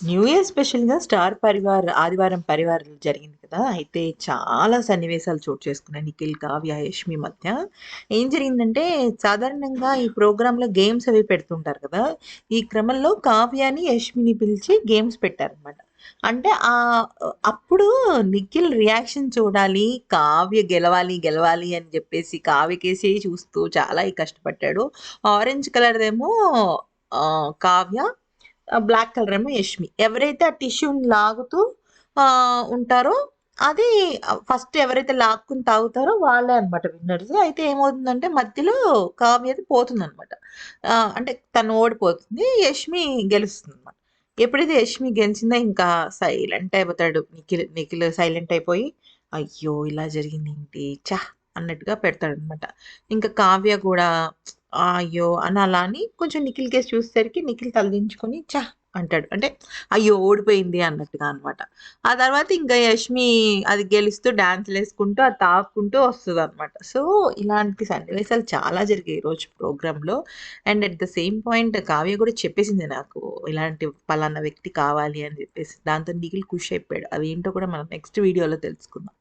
New year స్పెషల్‌గా 'star Parivaar' 'Aadivaram Parivaar' జరిగింది కదా! అయితే చాలా సన్నివేశాలు చోటు చేసుకున్నాయి. నిఖిల్, కావ్య, యష్మి మధ్య. ఏం జరిగిందంటే సాధారణంగా ఈ ప్రోగ్రాంలో గేమ్స్ అవి పెడుతుంటారు కదా! ఈ క్రమంలో కావ్యాని యష్మిని పిలిచి గేమ్స్ పెట్టారనమాట. అంటే ఆ అప్పుడు నిఖిల్ రియాక్షన్ చూడాలి, కావ్య గెలవాలి, గెలవాలి అని చెప్పేసి కావ్యకేసి చూస్తూ చాలా కష్టపడ్డాడు. ఆరెంజ్ కలర్‌దేమో కావ్య బ్లాక్ కలర్ ఏమో యష్మి. ఎవరైతే ఆ టిష్యూని లాగుతూ ఉంటారో అది ఫస్ట్ ఎవరైతే లాక్కుని తాగుతారో వాళ్ళే అనమాట విన్నర్స్. అయితే ఏమవుతుందంటే మధ్యలో కావ్యది పోతుంది అనమాట అంటే తను ఓడిపోతుంది. యష్మి గెలుస్తుంది అనమాట ఎప్పుడైతే యష్మి గెలిచిందో ఇంకా సైలెంట్ అయిపోతాడు నిఖిల్. నిఖిల్ సైలెంట్ అయిపోయి, అయ్యో! ఇలా జరిగింది ఏంటి చా అన్నట్టుగా పెడతాడనమాట. ఇంకా కావ్య కూడా అయ్యో! అని అలా అని కొంచెం నిఖిల్ కేసి చూసేసరికి నిఖిల్ తలదించుకొని చా అంటాడు. అంటే అయ్యో! ఓడిపోయింది అన్నట్టుగా అనమాట. ఆ తర్వాత ఇంకా యష్మి అది గెలుస్తూ డాన్స్‌లేసుకుంటూ అది తాకుంటూ వస్తుంది అనమాట సో, ఇలాంటి సన్నివేశాలు చాలా జరిగాయి ఈరోజు ప్రోగ్రాంలో and at the same point Kavya కూడా చెప్పేసింది నాకు ఇలాంటి పలానా వ్యక్తి కావాలి అని చెప్పేసి దాంతో నిఖిల్ ఖుషి అయిపోయాడు. అదేంటో కూడా మనం నెక్స్ట్ వీడియోలో తెలుసుకుందాం.